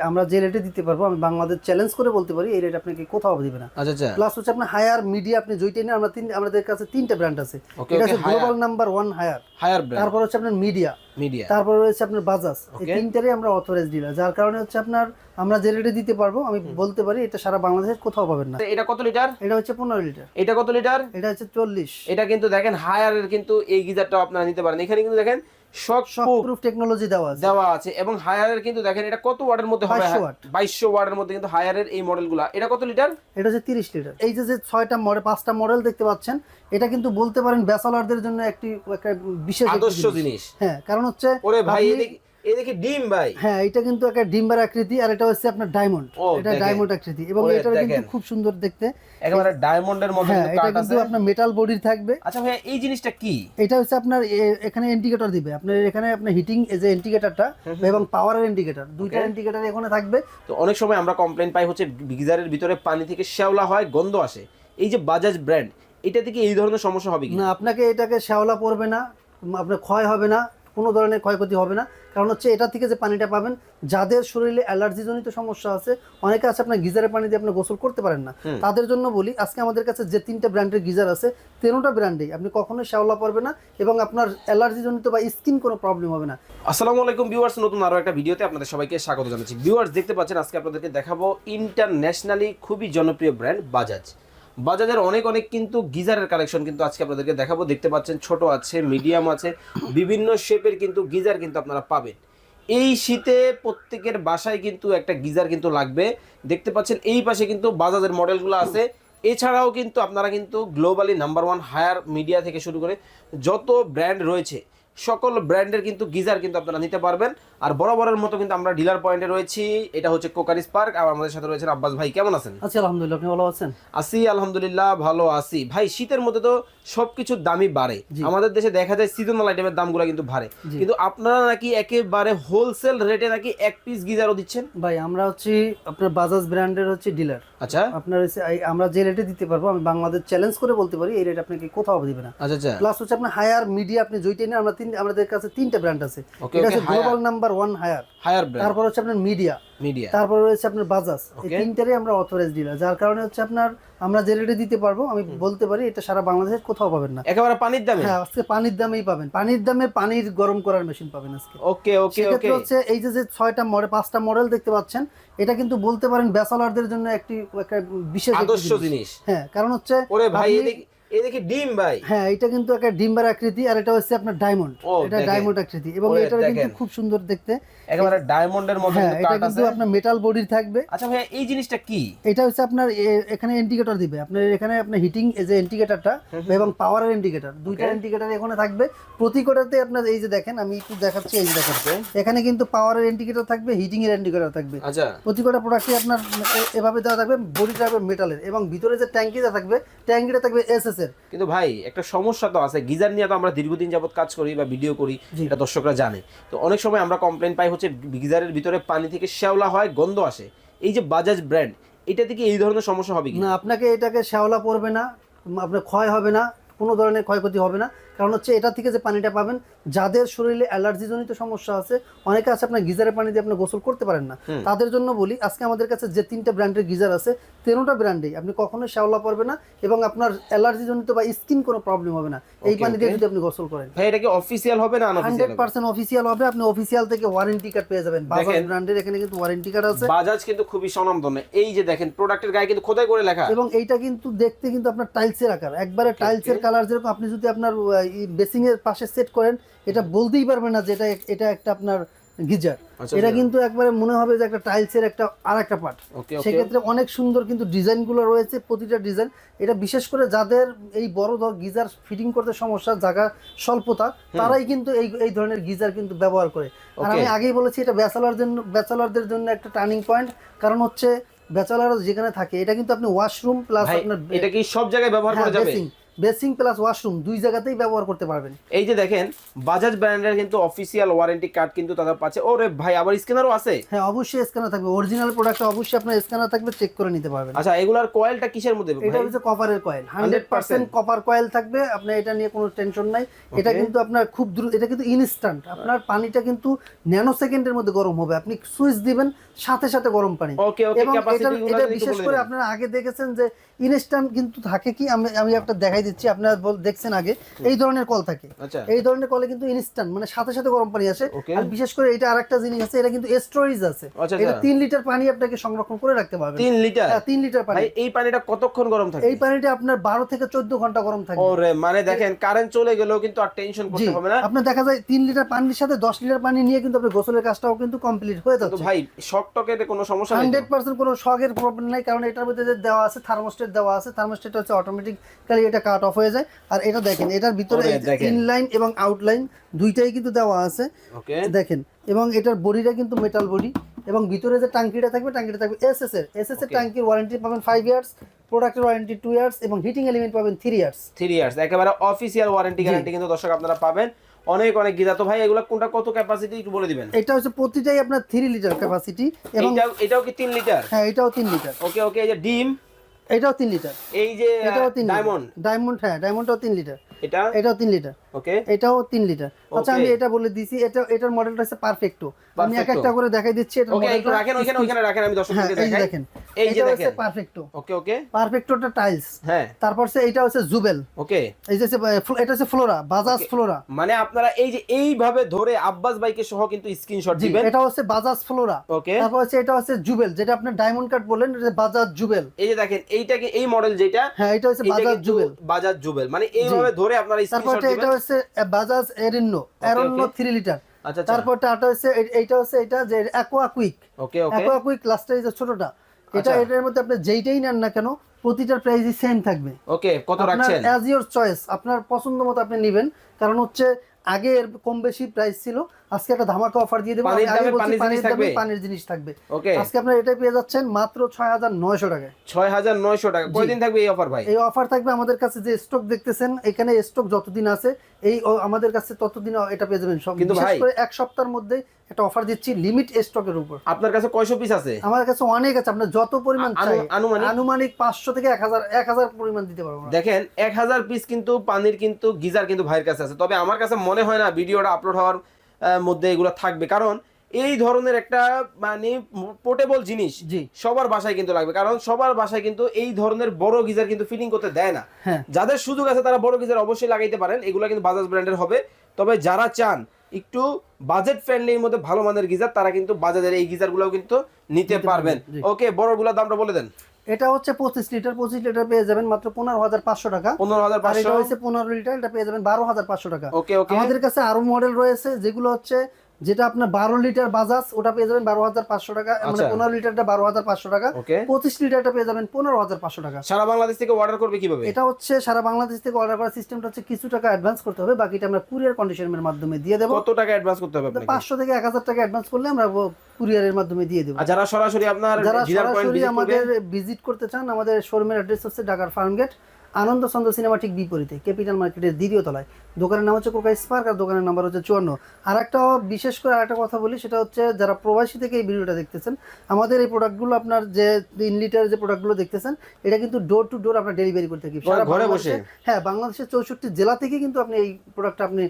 আমরা যে রেটে দিতে পারব আমি বাংলাদেশ চ্যালেঞ্জ করে বলতে পারি এই রেট আপনাকে কোথাও দিবে না। আচ্ছা আচ্ছা। প্লাস হচ্ছে আপনার হায়ার মিডিয়া আপনি যেইটা নেন আমরা তিন আমাদের কাছে তিনটা ব্র্যান্ড আছে। এটা হচ্ছে global number one Haier Haier brand তারপর হচ্ছে আপনার মিডিয়া মিডিয়া তারপর রয়েছে আপনার বাজাজ এই তিনটারই আমরা অথরাইজ ডিলার যার কারণে হচ্ছে আপনার আমরা যে রেটে দিতে পারব আমি বলতে পারি এটা সারা বাংলাদেশের কোথাও পাবেন না। এটা কত লিটার? এটা হচ্ছে পনেরো লিটার। এটা কত লিটার? এটা হচ্ছে চল্লিশ। এটা কিন্তু দেখেন হায়ারের কিন্তু এই গিজারটাও আপনারা নিতে পারেন। এখানে কিন্তু দেখেন শক প্রুফ টেকনোলজি দেওয়া আছে। দেওয়া আছে। এবং হায়ারের কিন্তু দেখেন এটা কত ওয়াটের মধ্যে হবে? 2200 বাইশশো ওয়াটের মধ্যে কিন্তু হায়ারের এই মডেলগুলা এটা কত লিটার এটা হচ্ছে তিরিশ লিটার এই যে যে ছয়টা মডেল পাঁচটা মডেল দেখতে পাচ্ছেন এটা কিন্তু বলতে পারেন ব্যাচেলারদের জন্য একটি একটা বিশেষ আদর্শ জিনিস। জিনিস। হ্যাঁ কারণ হচ্ছে ওরে ভাই এদিকে এদিকে ডিম ভাই। হ্যাঁ এটা কিন্তু একটা ডিম্বার আকৃতি আর এটা হচ্ছে আপনার ডায়মন্ড এটা ডায়মন্ড আকৃতি এবং এটা কিন্তু খুব সুন্দর দেখতে। একেবারে ডায়মন্ডের মধ্যে হ্যাঁ এটা কিন্তু আপনার মেটাল বডির থাকবে। আচ্ছা ভাই এই জিনিসটা কি? এটা হচ্ছে আপনার এখানে ইন্ডিকেটর দিবে। আপনার এখানে আপনার হিটিং এই যে ইন্ডিকেটরটা এবং পাওয়ারের ইন্ডিকেটর দুইটা ইন্ডিকেটর এখানে থাকবে। তো অনেক সময় আমরা কমপ্লেন পাই হচ্ছে গিজারের ভিতরে পানি থেকে শ্যাওলা হয় গন্ধ আসে। এই যে বাজাজ ব্র্যান্ড এটা থেকে এই ধরনের সমস্যা হবে কি? না আপনাকে এটাকে শ্যাওলা পড়বে না আপনার ক্ষয় হবে না। কোনো ধরনের ক্ষয়ক্ষতি হবে না। কারণ হচ্ছে এটা থেকে যে পানিটা পাবেন যাদের শরীরে অ্যালার্জি জনিত সমস্যা আছে অনেকে আছে আপনার গিজারের পানি দিয়ে আপনি গোসল করতে পারেন না। তাদের জন্য বলি আজকে আমাদের কাছে যে তিনটা ব্র্যান্ডের গিজার আছে তেরোটা ব্র্যান্ডেই আপনি কখনোই শ্যাওলা পড়বে না এবং আপনার অ্যালার্জি জনিত বা স্কিন কোনো প্রবলেম হবে না। আসসালামু আলাইকুম ভিউয়ার্স নতুন আরও একটা ভিডিওতে আপনাদের সবাইকে স্বাগত জানাচ্ছি। ভিউয়ার্স দেখতে পাচ্ছেন আজকে আপনাদেরকে দেখাবো ইন্টারন্যাশনালি খুবই জনপ্রিয় ব্র্যান্ড বাজাজ। বাজাজের অনেক অনেক কিন্তু গিজারের কালেকশন কিন্তু আজকে আপনাদেরকে দেখাবো। দেখতে পাচ্ছেন ছোট আছে মিডিয়াম আছে, বিভিন্ন শেপের কিন্তু গিজার কিন্তু আপনারা পাবেন। এই শীতে প্রত্যেকের বাসায় কিন্তু একটা গিজার কিন্তু লাগবে। দেখতে পাচ্ছেন এই পাশে কিন্তু বাজাজের মডেলগুলো আছে। এছাড়াও কিন্তু আপনারা কিন্তু globally number one Haier media থেকে শুরু করে যত ব্র্যান্ড রয়েছে সকল ব্র্যান্ডের কিন্তু গিজার কিন্তু আপনারা নিতে পারবেন। আর বরাবরের মতো কিন্তু আমরা ডিলার পয়েন্টে রয়েছি। এটা হচ্ছে কোকারিস পার্ক আর আমাদের সাথে রয়েছেন আব্বাস ভাই। কেমন আছেন? আচ্ছা আলহামদুলিল্লাহ। আপনি ভালো আছেন? আসি আলহামদুলিল্লাহ ভালো আছি। ভাই শীতের মধ্যে তো সবকিছুর দামই বাড়ে। আমাদের দেশে দেখা যায় সিজনাল আইটেমের দামগুলো কিন্তু বাড়ে। কিন্তু আপনারা নাকি একেবারে হোলসেল রেটে নাকি এক পিস গিজারও দিচ্ছেন? ভাই আমরা হচ্ছে আপনার বাজাজ ব্র্যান্ডের হচ্ছে ডিলার আচ্ছা। আপনার হচ্ছে আমরা যে রেটে দিতে পারব আমি বাংলাদেশ চ্যালেঞ্জ করে বলতে পারি এই রেট আপনাকে কোথাও দিবে না। আচ্ছা আচ্ছা। প্লাস হচ্ছে আপনার হায়ার মিডিয়া আপনি যেইটা নেন আমরা তিন আমাদের কাছে তিনটা ব্র্যান্ড আছে। এটা হচ্ছে global number one Haier Haier brand তারপর হচ্ছে আপনার মিডিয়া মিডিয়া তারপর রয়েছে আপনার বাজাজ এই তিনটারই আমরা অথরাইজ ডিলার যার কারণে হচ্ছে আপনার আমরা যে রেটে দিতে পারব আমি বলতে পারি এটা সারা বাংলাদেশের কোথাও পাবেন না। একেবারে পানির দামে? হ্যাঁ আজকে পানির দামেই পাবেন। পানির দামে পানির গরম করার মেশিন পাবেন আজকে। ওকে ওকে ওকে হচ্ছে এই যে যে ছয়টা মডেল পাঁচটা মডেল দেখতে পাচ্ছেন এটা কিন্তু বলতে পারেন ব্যাচেলারদের জন্য একটি একটা বিশেষ আদর্শ জিনিস। জিনিস। হ্যাঁ কারণ হচ্ছে ওরে ভাই এদিকে এদিকে ডিম ভাই। হ্যাঁ এটা কিন্তু একটা ডিম্বার আকৃতি আর এটা হচ্ছে আপনার ডায়মন্ড। এটা ডায়মন্ড আকৃতি এবং এটার কিন্তু খুব সুন্দর দেখতে। একেবারে ডায়মন্ডের মধ্যে হ্যাঁ কিন্তু এটা কিন্তু আপনার মেটাল বডির থাকবে। আচ্ছা ভাই এই জিনিসটা কি? এটা হচ্ছে আপনার এখানে ইন্ডিকেটর দিবে। আপনার এখানে আপনার হিটিং এই যে ইন্ডিকেটরটা এবং পাওয়ারের ইন্ডিকেটর দুইটা ইন্ডিকেটর এখানে থাকবে। প্রতি কোটাতে আপনার এই যে দেখেন আমি একটু দেখাচ্ছি এই যে দেখাচ্ছি এখানে কিন্তু পাওয়ারের ইন্ডিকেটর থাকবে হিটিং এর ইন্ডিকেটর থাকবে। আচ্ছা। প্রতি কটা প্রোডাক্টই আপনার এভাবে দেওয়া থাকবে বডিটা থাকবে মেটালের এবং ভিতরে যে ট্যাঙ্কিটা থাকবে ট্যাঙ্কিটা থাকবে এসএস কিন্তু ভাই একটা সমস্যা তো আছে। গিজার নিয়ে তো আমরা দীর্ঘদিন যাবত কাজ করি বা ভিডিও করি এটা দর্শকরা জানে। তো অনেক সময় আমরা কমপ্লেন পাই হচ্ছে গিজারের ভিতরে পানি থেকে শ্যাওলা হয় গন্ধ আসে। এই যে বাজাজ ব্র্যান্ড এটা থেকে এই ধরনের সমস্যা হবে কি? না আপনাকে এটাকে শ্যাওলা পড়বে না আপনার ক্ষয় হবে না কোনো ধরনের ক্ষয়ক্ষতি হবে না। কারণ হচ্ছে এটা থেকে যে পানিটা পাবেন যাদের শরীরে অ্যালার্জি জনিত সমস্যা আছে অনেকে আছে আপনার গিজারের পানি দিয়ে আপনি গোসল করতে পারেন না। তাদের জন্য বলি আজকে আমাদের কাছে যে তিনটা ব্র্যান্ডের গিজার আছে তেরোটা ব্র্যান্ডেই আপনি কখনোই শ্যাওলা পড়বে না এবং আপনার অ্যালার্জি জনিত বা স্কিন কোনো প্রবলেম হবে না। এই পানি দিয়ে যদি আপনি গোসল করেন। ভাই এটা কি অফিসিয়াল হবে না হান্ড্রেড আনঅফিসিয়াল পার্সেন্ট অফিসিয়াল হবে আপনি অফিসিয়াল থেকে ওয়ারেন্টি কার্ড পেয়ে যাবেন। বাজাজ ব্র্যান্ডের এখানে কিন্তু ওয়ারেন্টি কার্ড আছে। বাজাজ কিন্তু খুবই স্বনামধন্য। এই যে দেখেন প্রোডাক্টের গায়ে কিন্তু খোদাই করে লেখা। এবং এইটা কিন্তু দেখতে কিন্তু আপনার টাইলসের আকার। একবারে টাইলসের কালার যেরকম আপনি যদি আপনার বেসিং এর পাশে সেট করেন এটা বলতেই পারবেন না যে এটা এটা একটা আপনার গিজার। আচ্ছা, এটা আচ্ছা। কিন্তু একবারে মনে হবে যে একটা টাইলসের একটা আর একটা পার্ট সেক্ষেত্রে অনেক সুন্দর কিন্তু ডিজাইনগুলো রয়েছে প্রতিটা ডিজাইন এটা বিশেষ করে যাদের এই বড় ধর গিজার ফিটিং করতে সমস্যা জায়গা স্বল্পতা তারাই কিন্তু এই এই ধরনের গিজার কিন্তু ব্যবহার করে। আর আমি আগেই বলেছি এটা ব্যাচেলার জন্য ব্যাচেলারদের জন্য একটা টার্নিং পয়েন্ট কারণ হচ্ছে ব্যাচেলার যেখানে থাকে এটা কিন্তু আপনি ওয়াশরুম প্লাস আপনার এটা কি সব জায়গায় ব্যবহার করা যাবে? বেসিং প্লাস ওয়াশরুম দুই জায়গাতেই ব্যবহার করতে পারবেন। এই যে দেখেন বাজাজ ব্র্যান্ডের কিন্তু অফিসিয়াল ওয়ারেন্টি কার্ড কিন্তু তারা পাচ্ছে। ওরে ভাই আবার স্ক্যানারও আছে? হ্যাঁ অবশ্যই স্ক্যানার থাকবে। অরিজিনাল প্রোডাক্টে অবশ্যই আপনার স্ক্যানার থাকবে চেক করে নিতে পারবেন। আচ্ছা এগুলার কয়েলটা কিসের মধ্যে এটা হচ্ছে কপারের coil hundred percent copper coil থাকবে আপনার এটা নিয়ে কোনো টেনশন নাই। এটা কিন্তু আপনার খুব দ্রুত এটা কিন্তু ইনস্ট্যান্ট আপনার পানিটা কিন্তু ন্যানো সেকেন্ডের মধ্যে গরম হবে। আপনি সুইচ দিবেন সাথে সাথে গরম পানি। ওকে ওকে ক্যাপাসিটি এটা বিশেষ করে আপনারা আগে দেখেছেন যে ইনস্ট্যান্ট কিন্তু থাকে কি? আমি আমি একটা দেখাই দিচ্ছি আপনারা বল- দেখছেন আগে। এই ধরনের কল থাকে। আচ্ছা। এই ধরনের কলে কিন্তু ইনস্ট্যান্ট মানে সাথে সাথে গরম পানি আসে। আর বিশেষ করে এটা আরেকটা জিনিস আছে এটা কিন্তু স্টোরেজ আছে। আচ্ছা, এটা আচ্ছা। তিন লিটার পানি আপনাকে সংরক্ষণ করে রাখতে পারবেন। তিন লিটার? হ্যাঁ, তিন লিটার পানি। এই পানিটা কতক্ষণ গরম থাকে? এই পানিটা আপনার বারো থেকে চোদ্দ ঘণ্টা গরম থাকবে ওরে মানে দেখেন কারেন্ট চলে গেলেও কিন্তু আর টেনশন করতে হবে না। আপনার দেখা যায় তিন লিটার পানির সাথে দশ লিটার পানি নিয়ে কিন্তু আপনার গোসলের কাজটাও কিন্তু কমপ্লিট হয়ে যাচ্ছে। ভাই শক টকেতে কোনো সমস্যা? হান্ড্রেড পার্সেন্ট কোনো শখের প্রবলেম নাই কারণ এটার মধ্যে যে দেওয়া আছে থার্মোস্টেট দেওয়া আছে থার্মোস্টেট হচ্ছে অটোমেটিক্যালি এটা কাট অফ হয়ে যায়। আর এটা দেখেন এটার ভিতরে ইনলাইন এবং আউটলাইন দুইটাই কিন্তু দেওয়া আছে। দেখেন এবং এটার বডিটা কিন্তু মেটাল বডি এবং ভিতরে যে টাঙ্কিটা থাকবে টাঙ্কিটা থাকবে এসএস এর। এসএস এর Okay. টাঙ্কির ওয়ারেন্টি পাবেন ফাইভ ইয়ার্স প্রোডাক্টের ওয়ারেন্টি টু ইয়ার্স এবং হিটিং এলিমেন্ট পাবেন থ্রি ইয়ার্স থ্রি ইয়ার্স একেবারে অফিসিয়াল ওয়ারেন্টি গ্যারান্টি কিন্তু দর্শক আপনারা পাবেন। অনেক অনেক গিজা। তো ভাই এগুলো কোনটা কত ক্যাপাসিটি একটু বলে দিবেন? এটা হচ্ছে প্রতিটাই আপনার থ্রি লিটার ক্যাপাসিটি এবং এটাও এটাও কি তিন লিটার হ্যাঁ এটাও তিন লিটার ওকে ওকে এই যে ডিম। এটাও তিন লিটার। এই যে এটাও তিন ডায়মন্ড ডায়মন্ড হ্যাঁ ডায়মন্ডটাও তিন লিটার। এটা? এটাও তিন লিটার। ওকে? এটাও তিন লিটার। আচ্ছা আমি এটা বলে দিছি এটা এটার মডেলটা হচ্ছে পারফেক্টো আমি এক একটা করে দেখাই দিচ্ছি এটার ওকে একটু রাখেন ওইখানে ওইখানে রাখেন আমি হ্যাঁ দর্শকদেরকে এই যে দেখাই। দেখেন এই যে দেখেন। পারফেক্টো ওকে ওকে। পারফেক্টোটা টাইলস হ্যাঁ। তারপর সে এটা হচ্ছে জুবেল ওকে। এই যে এটা হচ্ছে ফ্লোরা বাজাজ ফ্লোরা মানে আপনারা এই যে এইভাবে ধরে আব্বাস বাইকে সহ কিন্তু স্ক্রিনশট দিবেন। এটা হচ্ছে বাজাজ ফ্লোরা ওকে। তারপর হচ্ছে এটা হচ্ছে জুবেল যেটা আপনি ডায়মন্ড কাট বললেন এটা বাজাজ জুবেল এই যে দেখেন এইটাকে এই মডেল যেটা হ্যাঁ এটা হচ্ছে বাজাজ জুবেল বাজাজ জুবেল মানে এইভাবে ধরে আপনারা স্ক্রিনশট এটা দিবেন। হচ্ছে বাজাজ এরিনো এরোনো okay. থ্রি লিটার তারপর টাটা হচ্ছে এইটা হচ্ছে এটা যে aqua quick okay okay aqua quick লাস্টে যে ছোটটা এটা আচ্ছা। এটার মধ্যে আপনি যেইটাই নেন না কেন প্রতিটার প্রাইসই সেম থাকবে। ওকে কত আপনার রাখছেন? অ্যাজ ইওর চয়েস আপনার পছন্দ মতো আপনি নেবেন কারণ হচ্ছে আগে এর কম বেশি প্রাইস ছিল আজকে একটা ধামাকা অফার দিয়ে দেবো। পানির দামে পানির পানির জিনিস থাকবে? ওকে। আজকে আপনার এটাই পেয়ে যাচ্ছেন মাত্র ছয় হাজার নয়শো টাকায়। ছয় হাজার নয়শো টাকা। কয়দিন থাকবে এই অফার ভাই? এই অফার থাকবে আমাদের কাছে যে স্টক দেখতেছেন এখানে স্টক যতদিন আছে এই আমাদের কাছে ততদিন এটা পেয়ে যাবেন। সব কিন্তু বিশেষ করে এক সপ্তাহের মধ্যে একটা অফার দিচ্ছি লিমিট স্টকের উপর। আপনার কাছে কয়শো পিস আছে? আমার কাছে অনেক আছে। আপনার যত পরিমাণ আনুমানিক? আনুমানিক পাঁচশো থেকে এক হাজার এক হাজার পরিমাণ দিতে পারব দেখেন এক হাজার পিস কিন্তু পানির কিন্তু গিজার কিন্তু ভাইয়ের কাছে আছে। তবে আমার কাছে মনে হয় না ভিডিওটা আপলোড হওয়ার মধ্যে এগুলো থাকবে। কারণ এই ধরনের একটা মানে পোর্টেবল জিনিস সবার বাসায় কিন্তু লাগবে। কারণ সবার বাসায় কিন্তু এই ধরনের বড় গিজার কিন্তু ফিটিং করতে দেয় না। হ্যাঁ। যাদের সুযোগ আছে তারা বড় গিজার অবশ্যই লাগাইতে পারেন। এগুলো কিন্তু বাজাজ ব্র্যান্ডের হবে। তবে যারা চান একটু বাজেট ফ্রেন্ডলির মধ্যে ভালো মানের গিজার তারা কিন্তু বাজাজের এই গিজারগুলোও কিন্তু নিতে পারবেন। ওকে বড়গুলোর দামটা বলে দেন। এটা হচ্ছে পঁচিশ লিটার পঁচিশ লিটার পেয়ে যাবেন মাত্র পনেরো হাজার পাঁচশো টাকা। পনেরো হাজার আর পাঁচশো এটা হচ্ছে পনেরো লিটার এটা পেয়ে যাবেন বারো হাজার পাঁচশো টাকা। ওকে ওকে। আমাদের কাছে আরও মডেল রয়েছে যেগুলো হচ্ছে যেটা আপনার বারো লিটার বাজাজ ওটা পেয়ে যাবেন বারো হাজার পাঁচশো টাকা। মানে আচ্ছা। পনেরো লিটারটা বারো হাজার পাঁচশো টাকা। পঁচিশ লিটারটা পেয়ে যাবেন পনেরো হাজার পাঁচশো টাকা। সারা বাংলাদেশ থেকে অর্ডার করবে কীভাবে? এটা হচ্ছে সারা বাংলাদেশ থেকে অর্ডার করার সিস্টেমটা হচ্ছে কিছু টাকা অ্যাডভান্স করতে হবে বাকিটা আমরা কুরিয়ার কন্ডিশনের মাধ্যমে দিয়ে দেবো। কত টাকা অ্যাডভান্স করতে হবে পাঁচশো থেকে এক হাজার টাকা অ্যাডভান্স করলে আমরা কুরিয়ারের মাধ্যমে দিয়ে দেবো। যারা সরাসরি আপনার যারা সরাসরি আমাদের ভিজিট করতে চান আমাদের শোরুমের অ্যাড্রেস হচ্ছে ঢাকার ফার্মগেট আনন্দ চন্দ্র সিনেমা ঠিক বিপরীতে ক্যাপিটাল মার্কেটের দ্বিতীয় তলায়। দোকানের নাম হচ্ছে কোকা স্পার্ক আর দোকানের নাম্বার হচ্ছে চুয়ান্ন। আর একটা বিশেষ করে আরেকটা কথা বলি সেটা হচ্ছে যারা প্রবাসী থেকে এই ভিডিওটা দেখতেছেন আমাদের এই প্রোডাক্টগুলো আপনার যে তিন লিটার যে প্রোডাক্টগুলো দেখতেছেন এটা কিন্তু ডোর টু ডোর আপনার ডেলিভারি করতে থাকি? হ্যাঁ বাংলাদেশের চৌষট্টি জেলা থেকে কিন্তু আপনি এই প্রোডাক্টটা আপনি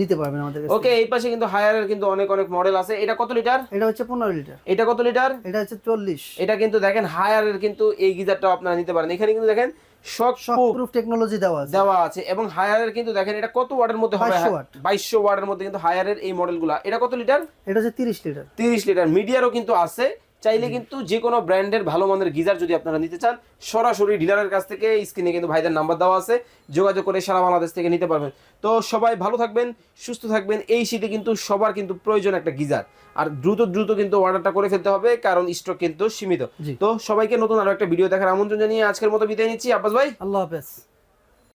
নিতে পারবেন আমাদের কাছে ওকে এই পাশে কিন্তু হায়ারের কিন্তু অনেক অনেক মডেল আছে। এটা কত লিটার? এটা হচ্ছে পনেরো লিটার। এটা কত লিটার? এটা হচ্ছে চল্লিশ। এটা কিন্তু দেখেন হায়ারের কিন্তু এই গিজারটা আপনারা নিতে পারেন। এখানে কিন্তু দেখেন শক প্রুফ টেকনোলজি দেওয়া আছে। দেওয়া আছে। এবং হায়ারের কিন্তু দেখেন এটা কত ওয়াটের মধ্যে হবে? 2200 ওয়াট। বাইশশো ওয়াটের মধ্যে কিন্তু হায়ারের এই মডেলগুলো এটা কত লিটার? এটা হচ্ছে তিরিশ লিটার। তিরিশ লিটার। মিডিয়ারও কিন্তু আছে। চাইলে কিন্তু যে কোনো ব্র্যান্ডের ভালো মানের গিজার যদি আপনারা নিতে চান সরাসরি ডিলারের কাছ থেকে স্ক্রিনে কিন্তু ভাইদের নাম্বার দেওয়া আছে যোগাযোগ করে সারা বাংলাদেশ থেকে নিতে পারবেন। তো সবাই ভালো থাকবেন সুস্থ থাকবেন এই শীতে কিন্তু সবার কিন্তু প্রয়োজন একটা গিজার। আর দ্রুত দ্রুত কিন্তু অর্ডারটা করে ফেলতে হবে কারণ স্টক কিন্তু সীমিত। তো সবাইকে নতুন আরও একটা ভিডিও দেখার আমন্ত্রণ জানিয়ে আজকের মতো বিদায় নিচ্ছি। আব্বাস ভাই। আল্লাহ হাফেজ।